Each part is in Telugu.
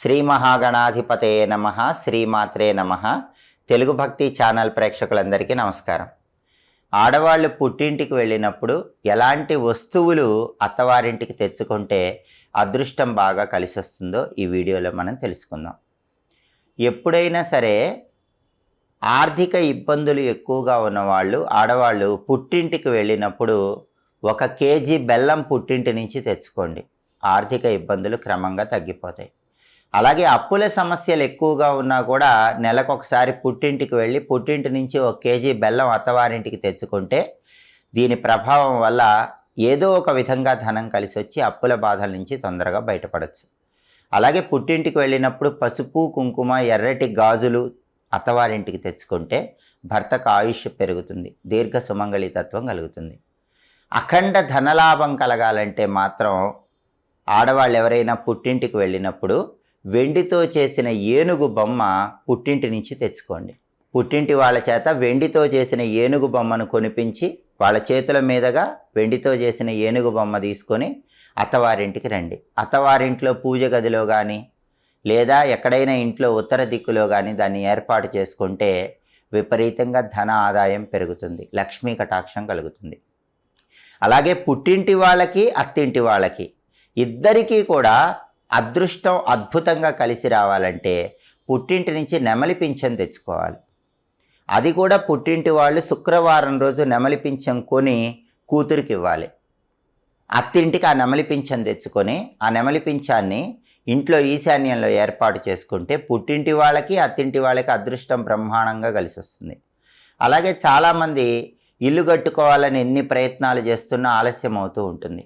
శ్రీ మహాగణాధిపతే నమ శ్రీమాత్రే నమ. తెలుగు భక్తి ఛానల్ ప్రేక్షకులందరికీ నమస్కారం. ఆడవాళ్ళు పుట్టింటికి వెళ్ళినప్పుడు ఎలాంటి వస్తువులు అత్తవారింటికి తెచ్చుకుంటే అదృష్టం బాగా కలిసి వస్తుందో ఈ వీడియోలో మనం తెలుసుకుందాం. ఎప్పుడైనా సరే ఆర్థిక ఇబ్బందులు ఎక్కువగా ఉన్నవాళ్ళు ఆడవాళ్ళు పుట్టింటికి వెళ్ళినప్పుడు ఒక కేజీ బెల్లం పుట్టింటి నుంచి తెచ్చుకోండి. ఆర్థిక ఇబ్బందులు క్రమంగా తగ్గిపోతాయి. అలాగే అప్పుల సమస్యలు ఎక్కువగా ఉన్నా కూడా నెలకొకసారి పుట్టింటికి వెళ్ళి పుట్టింటి నుంచి ఒక కేజీ బెల్లం అత్తవారింటికి తెచ్చుకుంటే దీని ప్రభావం వల్ల ఏదో ఒక విధంగా ధనం కలిసి వచ్చి అప్పుల బాధల నుంచి తొందరగా బయటపడచ్చు. అలాగే పుట్టింటికి వెళ్ళినప్పుడు పసుపు కుంకుమ ఎర్రటి గాజులు అత్తవారింటికి తెచ్చుకుంటే భర్తకు ఆయుష్ పెరుగుతుంది దీర్ఘ సుమంగళితత్వం కలుగుతుంది. అఖండ ధనలాభం కలగాలంటే మాత్రం ఆడవాళ్ళు ఎవరైనా పుట్టింటికి వెళ్ళినప్పుడు వెండితో చేసిన ఏనుగు బొమ్మ పుట్టింటి నుంచి తెచ్చుకోండి. పుట్టింటి వాళ్ళ చేత వెండితో చేసిన ఏనుగు బొమ్మను కొనిపించి వాళ్ళ చేతుల మీదుగా వెండితో చేసిన ఏనుగు బొమ్మ తీసుకొని అత్తవారింటికి రండి. అత్తవారింట్లో పూజ గదిలో కానీ లేదా ఎక్కడైనా ఇంట్లో ఉత్తర దిక్కులో కానీ దాన్ని ఏర్పాటు చేసుకుంటే విపరీతంగా ధన ఆదాయం పెరుగుతుంది. లక్ష్మీ కటాక్షం కలుగుతుంది. అలాగే పుట్టింటి వాళ్ళకి అత్తింటి వాళ్ళకి ఇద్దరికీ కూడా అదృష్టం అద్భుతంగా కలిసి రావాలంటే పుట్టింటి నుంచి నెమలి పింఛం తెచ్చుకోవాలి. అది కూడా పుట్టింటి వాళ్ళు శుక్రవారం రోజు నెమలి పింఛం కొని కూతురికి ఇవ్వాలి. అత్తింటికి ఆ నెమలి పింఛం తెచ్చుకొని ఆ నెమలి పింఛాన్ని ఇంట్లో ఈశాన్యంలో ఏర్పాటు చేసుకుంటే పుట్టింటి వాళ్ళకి అత్తింటి వాళ్ళకి అదృష్టం బ్రహ్మాండంగా కలిసి వస్తుంది అలాగే చాలామంది ఇల్లు కట్టుకోవాలని ఎన్ని ప్రయత్నాలు చేస్తున్నా ఆలస్యం అవుతూ ఉంటుంది.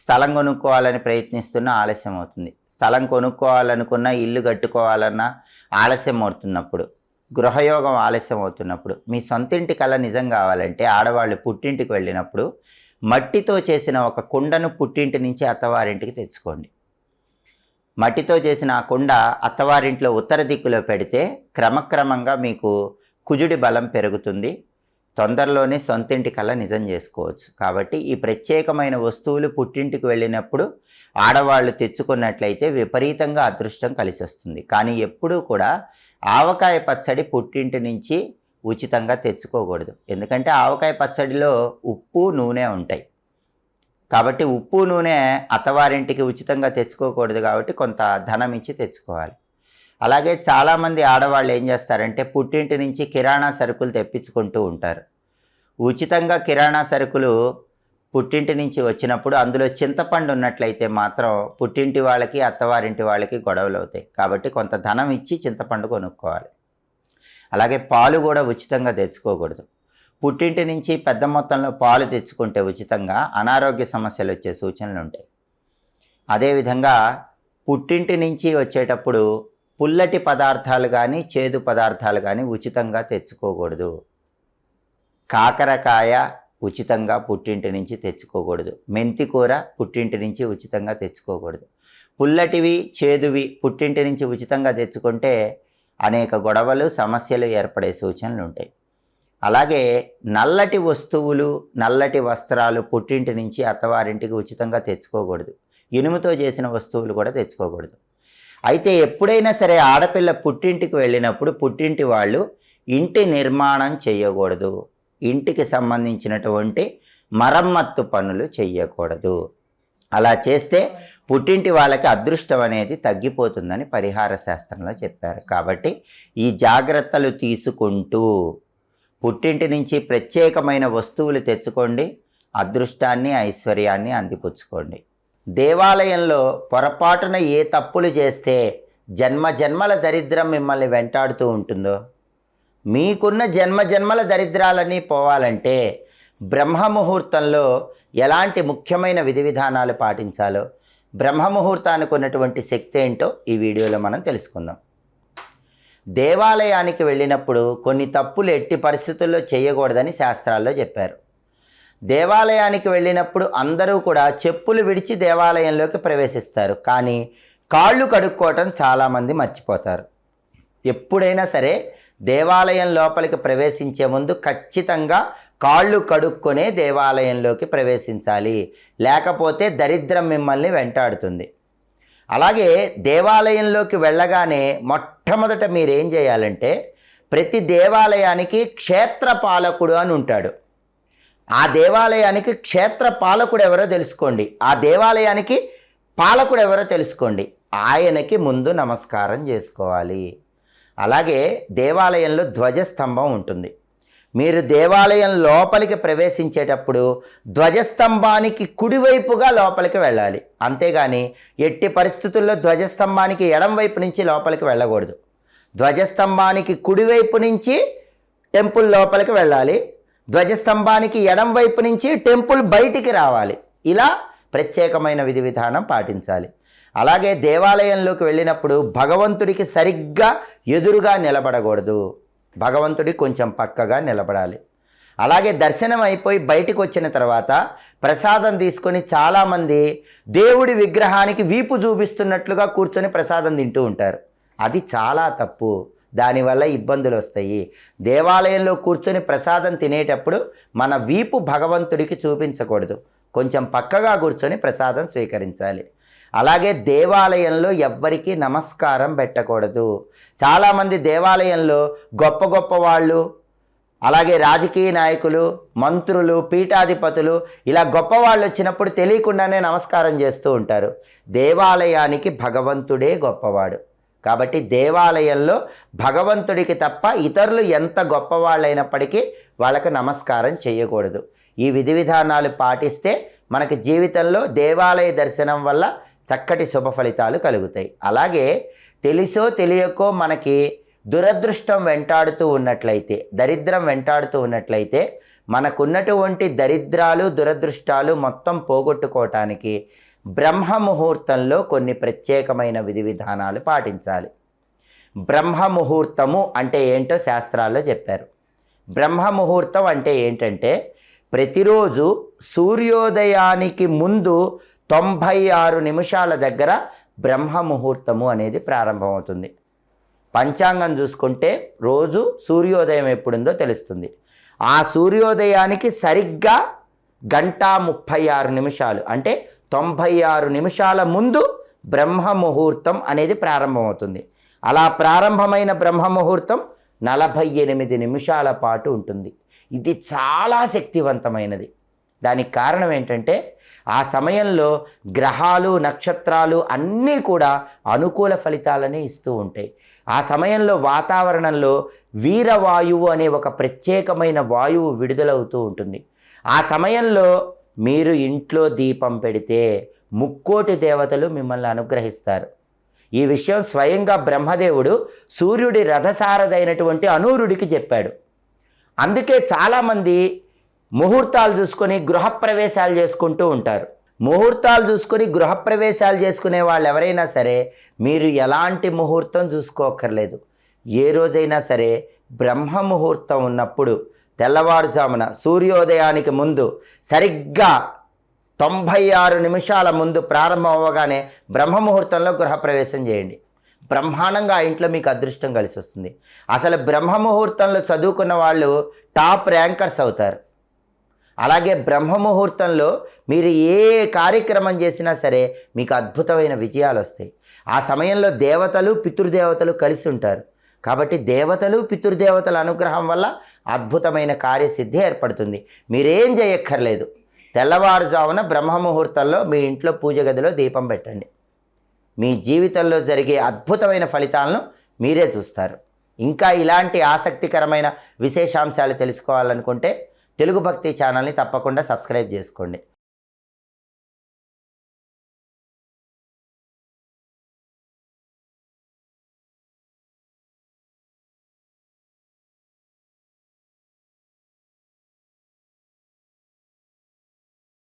స్థలం కొనుక్కోవాలని ప్రయత్నిస్తున్నా ఆలస్యం అవుతుంది. స్థలం కొనుక్కోవాలనుకున్న ఇల్లు కట్టుకోవాలన్నా ఆలస్యం అవుతున్నప్పుడు గృహయోగం ఆలస్యం అవుతున్నప్పుడు మీ సొంతింటి కళ నిజం కావాలంటే ఆడవాళ్ళు పుట్టింటికి వెళ్ళినప్పుడు మట్టితో చేసిన ఒక కుండను పుట్టింటి నుంచి అత్తవారింటికి తెచ్చుకోండి. మట్టితో చేసిన ఆ కుండ అత్తవారింట్లో ఉత్తర దిక్కులో పెడితే క్రమక్రమంగా మీకు కుజుడి బలం పెరుగుతుంది. తొందరలోనే సొంతింటి కళ నిజం చేసుకోవచ్చు. కాబట్టి ఈ ప్రత్యేకమైన వస్తువులు పుట్టింటికి వెళ్ళినప్పుడు ఆడవాళ్ళు తెచ్చుకున్నట్లయితే విపరీతంగా అదృష్టం కలిసి వస్తుంది కానీ ఎప్పుడూ కూడా ఆవకాయ పచ్చడి పుట్టింటి నుంచి ఉచితంగా తెచ్చుకోకూడదు. ఎందుకంటే ఆవకాయ పచ్చడిలో ఉప్పు నూనె ఉంటాయి. కాబట్టి ఉప్పు నూనె అత్తవారింటికి ఉచితంగా తెచ్చుకోకూడదు కాబట్టి కొంత ధనం ఇచ్చి తెచ్చుకోవాలి. అలాగే చాలామంది ఆడవాళ్ళు ఏం చేస్తారంటే పుట్టింటి నుంచి కిరాణా సరుకులు తెప్పించుకుంటూ ఉంటారు. ఉచితంగా కిరాణా సరుకులు పుట్టింటి నుంచి వచ్చినప్పుడు అందులో చింతపండు ఉన్నట్లయితే మాత్రం పుట్టింటి వాళ్ళకి అత్తవారింటి వాళ్ళకి గొడవలు అవుతాయి. కాబట్టి కొంత ధనం ఇచ్చి చింతపండు కొనుక్కోవాలి. అలాగే పాలు కూడా ఉచితంగా తెచ్చుకోకూడదు. పుట్టింటి నుంచి పెద్ద మొత్తంలో పాలు తెచ్చుకుంటే ఉచితంగా అనారోగ్య సమస్యలు వచ్చే సూచనలు ఉంటాయి. అదేవిధంగా పుట్టింటి నుంచి వచ్చేటప్పుడు పుల్లటి పదార్థాలు కానీ చేదు పదార్థాలు కానీ ఉచితంగా తెచ్చుకోకూడదు. కాకరకాయ ఉచితంగా పుట్టింటి నుంచి తెచ్చుకోకూడదు. మెంతి కూర పుట్టింటి నుంచి ఉచితంగా తెచ్చుకోకూడదు. పుల్లటివి చేదువి పుట్టింటి నుంచి ఉచితంగా తెచ్చుకుంటే అనేక గొడవలు సమస్యలు ఏర్పడే సూచనలు ఉంటాయి. అలాగే నల్లటి వస్తువులు నల్లటి వస్త్రాలు పుట్టింటి నుంచి అత్తవారింటికి ఉచితంగా తెచ్చుకోకూడదు. ఇనుముతో చేసిన వస్తువులు కూడా తెచ్చుకోకూడదు. అయితే ఎప్పుడైనా సరే ఆడపిల్ల పుట్టింటికి వెళ్ళినప్పుడు పుట్టింటి వాళ్ళు ఇంటి నిర్మాణం చేయకూడదు. ఇంటికి సంబంధించినటువంటి మరమ్మత్తు పనులు చేయకూడదు అలా చేస్తే పుట్టింటి వాళ్ళకి అదృష్టం అనేది తగ్గిపోతుందని పరిహార శాస్త్రంలో చెప్పారు. కాబట్టి ఈ జాగ్రత్తలు తీసుకుంటూ పుట్టింటి నుంచి ప్రత్యేకమైన వస్తువులు తెచ్చుకోండి అదృష్టాన్ని ఐశ్వర్యాన్ని అందిపుచ్చుకోండి. దేవాలయంలో పొరపాటున ఏ తప్పులు చేస్తే జన్మ జన్మల దరిద్రం మిమ్మల్ని వెంటాడుతూ ఉంటుందో? మీకున్న జన్మ జన్మల దరిద్రాలన్నీ పోవాలంటే బ్రహ్మముహూర్తంలో ఎలాంటి ముఖ్యమైన విధి విధానాలు పాటించాలో బ్రహ్మముహూర్తానికి ఉన్నటువంటి శక్తి ఏంటో ఈ వీడియోలో మనం తెలుసుకుందాం. దేవాలయానికి వెళ్ళినప్పుడు కొన్ని తప్పులు ఎట్టి పరిస్థితుల్లో చేయకూడదని శాస్త్రాల్లో చెప్పారు. దేవాలయానికి వెళ్ళినప్పుడు అందరూ కూడా చెప్పులు విడిచి దేవాలయంలోకి ప్రవేశిస్తారు. కానీ కాళ్ళు కడుక్కోవటం చాలామంది మర్చిపోతారు. ఎప్పుడైనా సరే దేవాలయం లోపలికి ప్రవేశించే ముందు ఖచ్చితంగా కాళ్ళు కడుక్కొనే దేవాలయంలోకి ప్రవేశించాలి. లేకపోతే దరిద్రం మిమ్మల్ని వెంటాడుతుంది. అలాగే దేవాలయంలోకి వెళ్ళగానే మొట్టమొదట మీరేం చేయాలంటే ప్రతి దేవాలయానికి క్షేత్రపాలకుడు అని ఉంటాడు. ఆ దేవాలయానికి క్షేత్ర పాలకుడు ఎవరో తెలుసుకోండి. ఆ దేవాలయానికి పాలకుడు ఎవరో తెలుసుకోండి. ఆయనకి ముందు నమస్కారం చేసుకోవాలి. అలాగే దేవాలయంలో ధ్వజస్తంభం ఉంటుంది. మీరు దేవాలయం లోపలికి ప్రవేశించేటప్పుడు ధ్వజస్తంభానికి కుడివైపుగా లోపలికి వెళ్ళాలి. అంతేగాని ఎట్టి పరిస్థితుల్లో ధ్వజస్తంభానికి ఎడం వైపు నుంచి లోపలికి వెళ్ళకూడదు. ధ్వజస్తంభానికి కుడివైపు నుంచి టెంపుల్ లోపలికి వెళ్ళాలి. ధ్వజస్తంభానికి ఎడం వైపు నుంచి టెంపుల్ బయటికి రావాలి. ఇలా ప్రత్యేకమైన విధి విధానం పాటించాలి. అలాగే దేవాలయంలోకి వెళ్ళినప్పుడు భగవంతుడికి సరిగ్గా ఎదురుగా నిలబడకూడదు. భగవంతుడి కొంచెం పక్కగా నిలబడాలి. అలాగే దర్శనం అయిపోయి బయటికి వచ్చిన తర్వాత ప్రసాదం తీసుకొని చాలామంది దేవుడి విగ్రహానికి వీపు చూపిస్తున్నట్లుగా కూర్చొని ప్రసాదం తింటూ ఉంటారు. అది చాలా తప్పు. దానివల్ల ఇబ్బందులు వస్తాయి. దేవాలయంలో కూర్చొని ప్రసాదం తినేటప్పుడు మన వీపు భగవంతుడికి చూపించకూడదు. కొంచెం పక్కగా కూర్చొని ప్రసాదం స్వీకరించాలి. అలాగే దేవాలయంలో ఎవ్వరికీ నమస్కారం పెట్టకూడదు. చాలామంది దేవాలయంలో గొప్ప గొప్ప వాళ్ళు అలాగే రాజకీయ నాయకులు మంత్రులు పీఠాధిపతులు ఇలా గొప్పవాళ్ళు వచ్చినప్పుడు తెలియకుండానే నమస్కారం చేస్తూ ఉంటారు. దేవాలయానికి భగవంతుడే గొప్పవాడు. కాబట్టి దేవాలయంలో భగవంతుడికి తప్ప ఇతరులు ఎంత గొప్పవాళ్ళైనప్పటికీ వాళ్ళకి నమస్కారం చేయకూడదు. ఈ విధి విధానాలు పాటిస్తే మనకి జీవితంలో దేవాలయ దర్శనం వల్ల చక్కటి శుభ ఫలితాలు కలుగుతాయి. అలాగే తెలుసో తెలియకో మనకి దురదృష్టం వెంటాడుతూ ఉన్నట్లయితే దరిద్రం వెంటాడుతూ ఉన్నట్లయితే మనకున్నటువంటి దరిద్రాలు దురదృష్టాలు మొత్తం పోగొట్టుకోవటానికి బ్రహ్మ ముహూర్తంలో కొన్ని ప్రత్యేకమైన విధి విధానాలు పాటించాలి. బ్రహ్మ ముహూర్తము అంటే ఏంటో శాస్త్రాల్లో చెప్పారు. బ్రహ్మ ముహూర్తం అంటే ఏంటంటే ప్రతిరోజు సూర్యోదయానికి ముందు తొంభై ఆరు నిమిషాల దగ్గర బ్రహ్మ ముహూర్తము అనేది ప్రారంభమవుతుంది. పంచాంగం చూసుకుంటే రోజు సూర్యోదయం ఎప్పుడుందో తెలుస్తుంది. ఆ సూర్యోదయానికి సరిగ్గా గంట ముప్పై ఆరు నిమిషాలు అంటే తొంభై ఆరు నిమిషాల ముందు బ్రహ్మ ముహూర్తం అనేది ప్రారంభమవుతుంది. అలా ప్రారంభమైన బ్రహ్మ ముహూర్తం నలభై ఎనిమిది నిమిషాల పాటు ఉంటుంది. ఇది చాలా శక్తివంతమైనది. దానికి కారణం ఏంటంటే ఆ సమయంలో గ్రహాలు నక్షత్రాలు అన్నీ కూడా అనుకూల ఫలితాలనే ఇస్తూ ఉంటాయి. ఆ సమయంలో వాతావరణంలో వీరవాయువు అనే ఒక ప్రత్యేకమైన వాయువు విడుదలవుతూ ఉంటుంది. ఆ సమయంలో మీరు ఇంట్లో దీపం పెడితే ముక్కోటి దేవతలు మిమ్మల్ని అనుగ్రహిస్తారు. ఈ విషయం స్వయంగా బ్రహ్మదేవుడు సూర్యుడి రథసారదైనటువంటి అనూరుడికి చెప్పాడు. అందుకే చాలామంది ముహూర్తాలు చూసుకొని గృహప్రవేశాలు చేసుకుంటూ ఉంటారు. ముహూర్తాలు చూసుకొని గృహప్రవేశాలు చేసుకునే వాళ్ళు ఎవరైనా సరే మీరు ఎలాంటి ముహూర్తం చూసుకోక్కర్లేదు. ఏ రోజైనా సరే బ్రహ్మ ముహూర్తం ఉన్నప్పుడు తెల్లవారుజామున సూర్యోదయానికి ముందు సరిగ్గా తొంభై ఆరు నిమిషాల ముందు ప్రారంభం అవ్వగానే బ్రహ్మ ముహూర్తంలో గృహప్రవేశం చేయండి. బ్రహ్మాండంగా ఆ ఇంట్లో మీకు అదృష్టం కలిసి వస్తుంది అసలు బ్రహ్మ ముహూర్తంలో చదువుకున్న వాళ్ళు టాప్ ర్యాంకర్స్ అవుతారు. అలాగే బ్రహ్మ ముహూర్తంలో మీరు ఏ కార్యక్రమం చేసినా సరే మీకు అద్భుతమైన విజయాలు వస్తాయి ఆ సమయంలో దేవతలు పితృదేవతలు కలిసి ఉంటారు కాబట్టి దేవతలు పితృదేవతల అనుగ్రహం వల్ల అద్భుతమైన కార్యసిద్ధి ఏర్పడుతుంది. మీరేం చేయక్కర్లేదు. తెల్లవారుజామున బ్రహ్మ ముహూర్తంలో మీ ఇంట్లో పూజ గదిలో దీపం పెట్టండి. మీ జీవితంలో జరిగే అద్భుతమైన ఫలితాలను మీరే చూస్తారు. ఇంకా ఇలాంటి ఆసక్తికరమైన విశేషాంశాలు తెలుసుకోవాలనుకుంటే తెలుగు భక్తి ఛానల్ని తప్పకుండా సబ్స్క్రైబ్ చేసుకోండి.